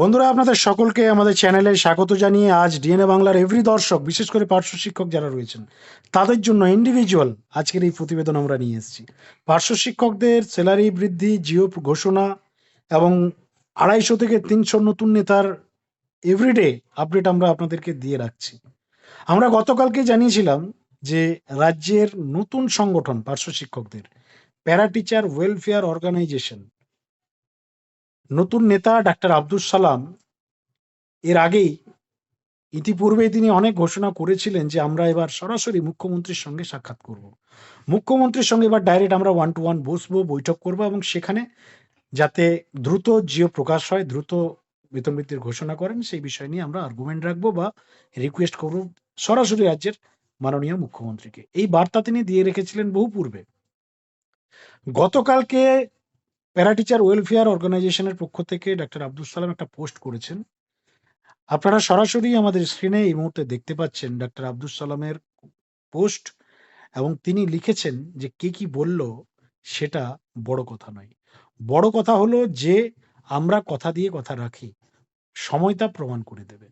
বন্ধুরা, আপনাদের সকলকে আমাদের চ্যানেলে স্বাগত জানিয়ে আজ ডিএনএ বাংলার এভরি দর্শক, বিশেষ করে পার্শ্ব শিক্ষক যারা রয়েছেন, তাদের জন্য ইন্ডিভিজুয়াল আজকের এই প্রতিবেদন আমরা নিয়ে এসেছি। পার্শ্ব শিক্ষকদের স্যালারি বৃদ্ধি, জিও ঘোষণা এবং আড়াইশো থেকে তিনশো নতুন নেতার এভরিডে আপডেট আমরা আপনাদেরকে দিয়ে রাখছি। আমরা গতকালকে জানিয়েছিলাম যে রাজ্যের নতুন সংগঠন পার্শ্ব শিক্ষকদের প্যারা টিচার ওয়েলফেয়ার অর্গানাইজেশন নতুন নেতা ডাক্তার আব্দুল সালাম, এর আগেই ইতিপূর্বে তিনি অনেক ঘোষণা করেছিলেন যে আমরা এবার সরাসরি মুখ্যমন্ত্রীর সঙ্গে সাক্ষাৎ করব। মুখ্যমন্ত্রীর সঙ্গে এবার ডাইরেক্ট আমরা ওয়ান টু ওয়ান বসবো, বৈঠক করব এবং সেখানে যাতে দ্রুত জিও প্রকাশ হয়, দ্রুত বেতন বৃদ্ধির ঘোষণা করেন, সেই বিষয় নিয়ে আমরা আর্গুমেন্ট রাখব বা রিকোয়েস্ট করব সরাসরি রাজ্যের মাননীয় মুখ্যমন্ত্রীকে। এই বার্তা তিনি দিয়ে রেখেছিলেন বহু পূর্বে। গতকালকে প্যারা টিচার ওয়েলফেয়ার অর্গানাইজেশনের পক্ষ থেকে ডাক্তার আব্দুল সালাম একটা পোস্ট করেছেন। আপনারা সরাসরি আমাদের স্ক্রিনে এই মুহূর্তে দেখতে পাচ্ছেন ডাক্তার আব্দুল সালামের পোস্ট এবং তিনি লিখেছেন যে কে কি বলল সেটা বড় কথা নয়। বড় কথা হলো যে আমরা কথা দিয়ে কথা রাখি সময় তা প্রমাণ করে দেবে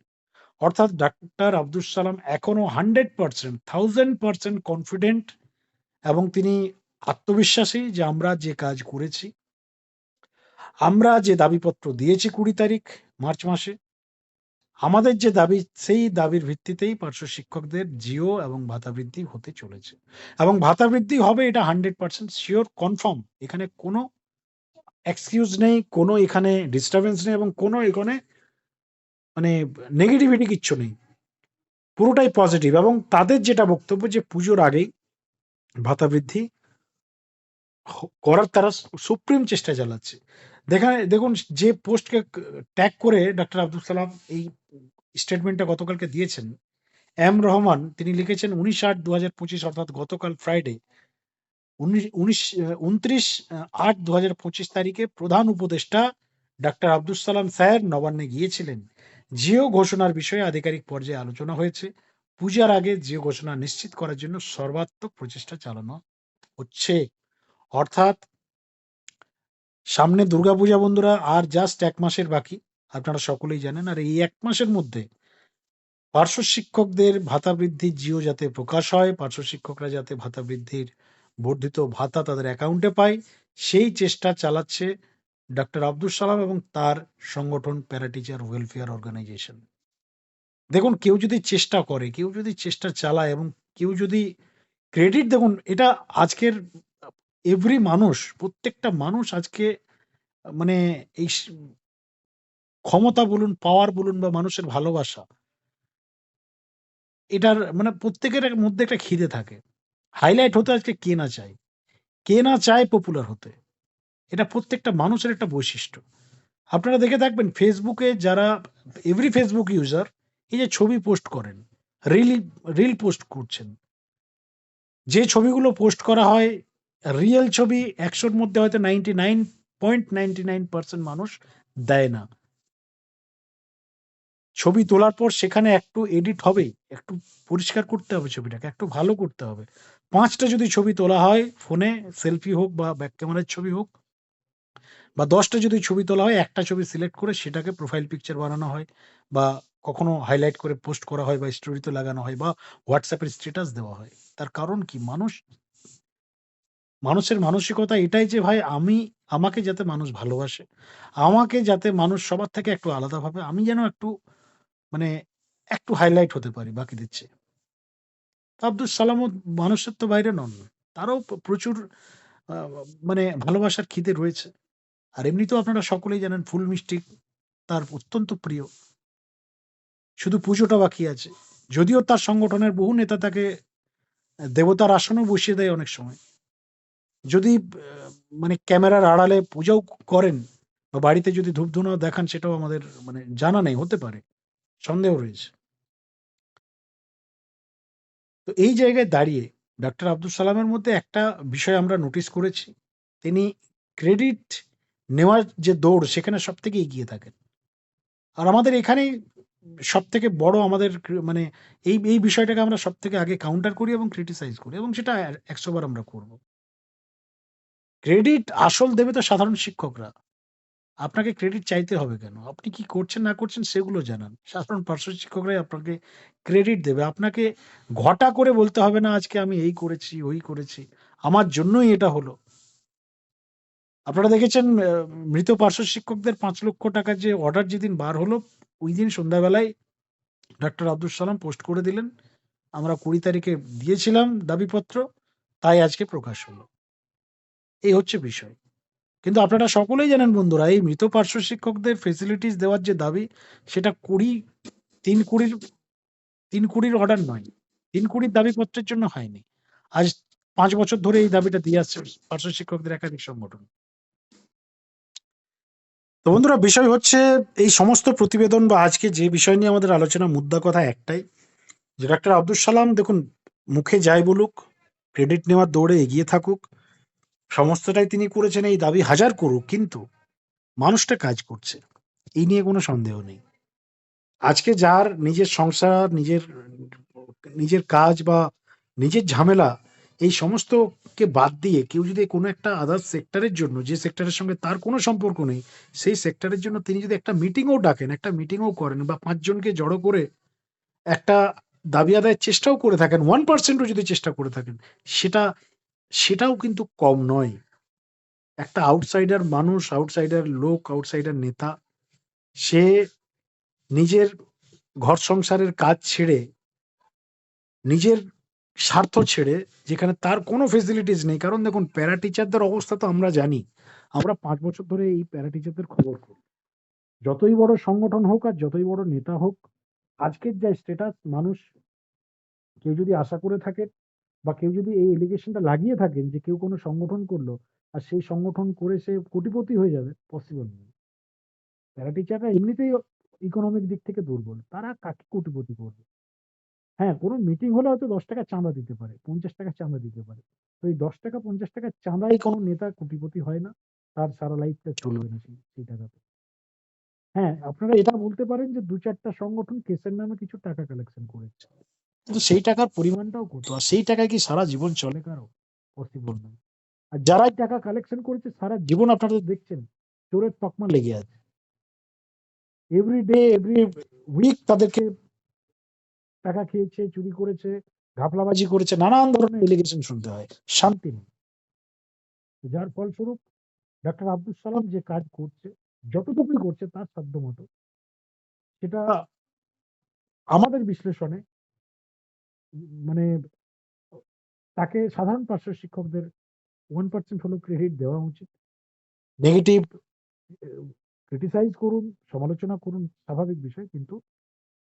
অর্থাৎ ডাক্তার আব্দুল সালাম এখনও hundred percent thousand percent confident এবং তিনি আত্মবিশ্বাসী যে আমরা যে কাজ করেছি আমরা যে দাবিপত্র দিয়েছি কুড়ি তারিখ, মার্চ মাসে, আমাদের যে দাবি, সেই দাবির ভিত্তিতেই পার্শ্ব শিক্ষকদের জিও এবং ভাতা বৃদ্ধি হতে চলেছে। এবং ভাতা বৃদ্ধি হবে এটা হান্ড্রেড পার্সেন্ট শিওর, কনফার্ম। এখানে কোনো এক্সকিউজ নেই, কোনো এখানে ডিস্টারবেন্স নেই এবং কোনো এখানে মানে নেগেটিভিটি কিচ্ছু নেই। পুরোটাই পজিটিভ এবং তাদের যেটা বক্তব্য যে পুজোর আগেই ভাতা বৃদ্ধি করার তারা সুপ্রিম চেষ্টা চালাচ্ছে। দেখা, দেখুন, যে পোস্টকে ট্যাগ করে ডক্টর আব্দুল সালাম এই স্টেটমেন্টটা গতকালকে দিয়েছেন, এম রহমান, তিনি লিখেছেন উনিশ আট দু হাজার পঁচিশ, অর্থাৎ গতকাল ফ্রাইডে উনিশ উনত্রিশ, আট দু হাজার পঁচিশ তারিখে প্রধান উপদেষ্টা ডাক্তার আব্দুল সালাম স্যার নবান্নে গিয়েছিলেন। জিও ঘোষণার বিষয়ে আধিকারিক পর্যায়ে আলোচনা হয়েছে। পূজার আগে জিও ঘোষণা নিশ্চিত করার জন্য সর্বাত্মক প্রচেষ্টা চালানো হচ্ছে। অর্থাৎ সামনে দুর্গাপূজা বন্ধুরা, আর জাস্ট এক মাসের বাকি, আপনারা সকলেই জানেন, আর এই এক মাসের মধ্যে পার্শ্ব শিক্ষকদের ভাতা বৃদ্ধির জিও যাতে প্রকাশ হয়, পার্শ্ব শিক্ষকরা যাতে ভাতা বৃদ্ধির বর্ধিত ভাতা তাদের অ্যাকাউন্টে পায়, সেই চেষ্টা চালাচ্ছে ডক্টর আব্দুল সালাম এবং তার সংগঠন প্যারা টিচার ওয়েলফেয়ার অর্গানাইজেশন। দেখুন, কেউ যদি চেষ্টা করে, কেউ যদি চেষ্টা চালায় এবং কেউ যদি ক্রেডিট, দেখুন, এটা আজকের এভরি মানুষ, প্রত্যেকটা মানুষ আজকে মানে এই ক্ষমতা বলুন পাওয়ার বলুন বা মানুষের ভালোবাসা, এটার মানে প্রত্যেকের মধ্যে একটা খিদে থাকে। হাইলাইট হতে আজকে কে না চায়? কে না চায় পপুলার হতে? এটা প্রত্যেকটা মানুষের একটা বৈশিষ্ট্য। আপনারা দেখে থাকবেন ফেসবুকে যারা এভরি ফেসবুক ইউজার এই যে ছবি পোস্ট করেন রিল রিল পোস্ট করছেন, যে ছবিগুলো পোস্ট করা হয় রিয়েল ছবি একশোর মধ্যে হয়তো ninety nine point ninety nine percent মানুষ দেয় না ছবি তোলার পর সেখানে একটু এডিট হবে একটু পরিষ্কার করতে হবে ছবিটাকে একটু ভালো করতে হবে পাঁচটা যদি ছবি তোলা হয় ফোনে সেলফি হোক বা ব্যাক ক্যামেরার ছবি হোক বা দশটা যদি ছবি তোলা হয় একটা ছবি সিলেক্ট করে সেটাকে প্রোফাইল পিকচার বানানো হয় বা কখনো হাইলাইট করে পোস্ট করা হয় বা স্টোরিতে লাগানো হয় বা হোয়াটসঅ্যাপের স্ট্যাটাস দেওয়া হয় তার কারণ কি মানুষ মানুষের মানসিকতা এটাই যে, ভাই, আমি, আমাকে যাতে মানুষ ভালোবাসে, আমাকে যাতে মানুষ সবার থেকে একটু আলাদা ভাবে আমি যেন একটু মানে একটু হাইলাইট হতে পারি বাকিদের চেয়ে। আব্দুল সালামও মানুষের তো বাইরে নন। তারও প্রচুর মানে ভালোবাসার খিদে রয়েছে। আর এমনিতেও আপনারা সকলেই জানেন ফুল মিষ্টি তার অত্যন্ত প্রিয়। শুধু পুজোটা বাকি আছে। যদিও তার সংগঠনের বহু নেতা তাকে দেবতার আসনও বসিয়ে দেয় অনেক সময়। যদি মানে ক্যামেরার আড়ালে পূজাও করেন বা বাড়িতে যদি ধূপধুনো দেখান, সেটাও আমাদের মানে জানা নেই, হতে পারে। সন্দেহ রয়েছে। তো এই জায়গায় দাঁড়িয়ে ডক্টর আব্দুল সালামের মধ্যে একটা বিষয় আমরা নোটিস করেছি। তিনি ক্রেডিট নেওয়ার যে দৌড়, সেখানে সব থেকে এগিয়ে থাকেন। আর আমাদের এখানেই সব থেকে বড় আমাদের মানে এই এই বিষয়টাকে আমরা সব থেকে আগে কাউন্টার করি এবং ক্রিটিসাইজ করি এবং সেটা একশোবার আমরা করব। ক্রেডিট আসল দেবে তো সাধারণ শিক্ষকরা আপনাকে ক্রেডিট চাইতে হবে কেন? আপনি কি করছেন না করছেন সেগুলো জানান। সাধারণ পার্শ্ব শিক্ষকরাই আপনাকে ক্রেডিট দেবে। আপনাকে ঘটা করে বলতে হবে না আজকে আমি এই করেছি, ওই করেছি। আমার জন্যই এটা হলো। আপনারা দেখেছেন মৃত পার্শ্ব শিক্ষকদের ৳৫,০০,০০০ যে অর্ডার যেদিন বার হলো, ওই দিন সন্ধ্যাবেলায় ডক্টর আব্দুল সালাম পোস্ট করে দিলেন। আমরা ২০ তারিখে দিয়েছিলাম দাবিপত্র, তাই আজকে প্রকাশ হলো। এই হচ্ছে বিষয়। কিন্তু আপনারা সকলেই জানেন বন্ধুরা, এই মৃত পার্শ্ব শিক্ষকদের ফেসিলিটিস দেওয়ার যে দাবি, সেটা কুড়ি তিন কুড়ির তিন কুড়ির অর্ডার নয়। ৩-২০ দাবিপত্রের জন্য হয়নি। আজ পাঁচ বছর ধরে এই দাবিটা দিয়ে আসছে পার্শ্ব শিক্ষকদের একাধিক সংগঠন। তো বন্ধুরা বিষয় হচ্ছে এই সমস্ত প্রতিবেদন বা আজকে যে বিষয় নিয়ে আমাদের আলোচনা মুদ্রা কথা একটাই যে ডাক্তার আব্দুল সালাম দেখুন মুখে যাই বলুক, ক্রেডিট নেওয়ার দৌড়ে এগিয়ে থাকুক, সমস্তটাই তিনি করেছেন এই দাবি হাজার করুক কিন্তু মানুষটা কাজ করছে। এই নিয়ে কোনো সন্দেহ নেই। আজকে যার নিজের সংসার, নিজের নিজের কাজ বা নিজের ঝামেলা এই সমস্তকে বাদ দিয়ে কেউ যদি কোনো একটা আদার্স সেক্টরের জন্য যে সেক্টরের সঙ্গে তার কোনো সম্পর্ক নেই, সেই সেক্টরের জন্য তিনি যদি একটা মিটিংও ডাকেন, একটা মিটিংও করেন বা পাঁচজনকে জড়ো করে একটা দাবি আদায়ের চেষ্টাও করে থাকেন, 1% ও যদি চেষ্টা করে থাকেন, সেটা সেটাও কিন্তু কম নয়। একটা আউটসাইডার মানুষ, আউটসাইডার লোক, আউটসাইডার নেতা, সে নিজের ঘর সংসারের কাজ ছেড়ে, নিজের স্বার্থ ছেড়ে যেখানে তার কোনো ফেসিলিটিস নেই। কারণ দেখুন প্যারা টিচারদের অবস্থা তো আমরা জানি। আমরা পাঁচ বছর ধরে এই প্যারা টিচারদের খবর করি। যতই বড় সংগঠন হোক আর যতই বড় নেতা হোক, আজকের যা স্ট্যাটাস মানুষ কেউ যদি আশা করে থাকে বা কেউ যদি এই এলিগেশনটা লাগিয়ে থাকেন যে কেউ কোনো সংগঠন করল আর সেই সংগঠন করে সে কোটিপতি হয়ে যাবে, পসিবল নয়। প্যারা টিচাররা এমনিতেই ইকোনমিক দিক থেকে দুর্বল। তারা কাকে কোটিপতি করবে? হ্যাঁ, কোনো মিটিং হলে হয়তো ৳১০ চাঁদা দিতে পারে, ৳৫০ চাঁদা দিতে পারে। তো এই ৳১০ ৳৫০ চাঁদায় কোনো নেতা কোটিপতি হয় না। তার সারা লাইফটা চলবে না সেই টাকাতে। হ্যাঁ, আপনারা এটা বলতে পারেন যে দু চারটা সংগঠন কেসের নামে কিছু টাকা কালেকশন করেছে। কিন্তু সেই টাকার পরিমাণটাও কত? আর সেই টাকায় কি সারা জীবন চলে কারও? পসিবল নয়। আর যারা টাকা কালেকশন করেছে সারা জীবন আপনারা দেখছেন চোরের তকমা লেগে আছে। এভরি ডে, এভরি উইক তাদেরকে টাকা খেয়েছে, চুরি করেছে, ঘাপলাবাজি করেছে, নানান ধরনের এলিগেশন শুনতে হয়। শান্তি নেই। যার ফলস্বরূপ ডাক্তার আব্দুস সালাম যে কাজ করছে, যতটুকুই করছে তার সাধ্য মতো সেটা আমাদের বিশ্লেষণে মানে তাকে সাধারণ পার্শ্ব শিক্ষকদের 1% হলেও ক্রেডিট দেওয়া উচিত। নেগেটিভ ক্রিটিসাইজ করুন, সমালোচনা করুন স্বাভাবিক বিষয়। কিন্তু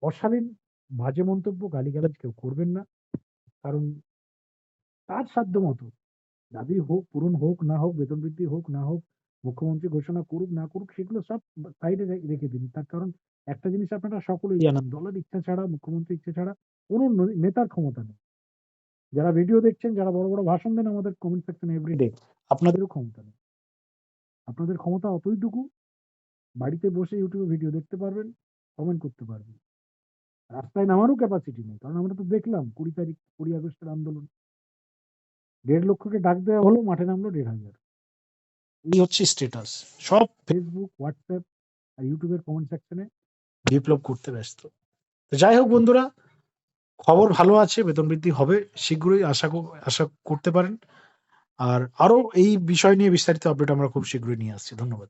অশালীন বাজে মন্তব্য, গালিগালাজ কেউ করবেন না। কারণ তার সাধ্য মতো দাবি হোক, পূরণ হোক না হোক, বেতন বৃদ্ধি হোক না হোক, মুখ্যমন্ত্রী ঘোষণা করুক না করুক সেগুলো সব সাইডে রেখে দিন। তার কারণ একটা জিনিস আপনারা সকলেই জানেন দলের ইচ্ছা ছাড়া, মুখ্যমন্ত্রীর ইচ্ছা ছাড়া কোনো নেতার ক্ষমতা নেই। যারা ভিডিও দেখছেন, যারা বড়, বড় ভাষণ দেন আমাদের কমেন্ট সেকশনে এভরিডে আপনাদেরও ক্ষমতা নেই। আপনাদের ক্ষমতা অতইটুকু বাড়িতে বসে ইউটিউবে ভিডিও দেখতে পারবেন, কমেন্ট করতে পারবেন। রাস্তায় নামারও ক্যাপাসিটি নেই। কারণ আমরা তো দেখলাম ২০ তারিখ ২০ আগস্টের আন্দোলন। দেড় লক্ষকে ডাক দেওয়া হলো, মাঠে নামলো ১৫০০। এই হচ্ছে স্ট্যাটাস। সব ফেসবুক হোয়াটসঅ্যাপ আর ইউটিউবের কমেন্ট সেকশনে বিপ্লব করতে ব্যস্ত। যাই হোক বন্ধুরা, খবর ভালো আছে, বেতন বৃদ্ধি হবে। শীঘ্রই আশা আশা করতে পারেন। আর আরও এই বিষয় নিয়ে বিস্তারিত আপডেট আমরা খুব শীঘ্রই নিয়ে আসছি। ধন্যবাদ।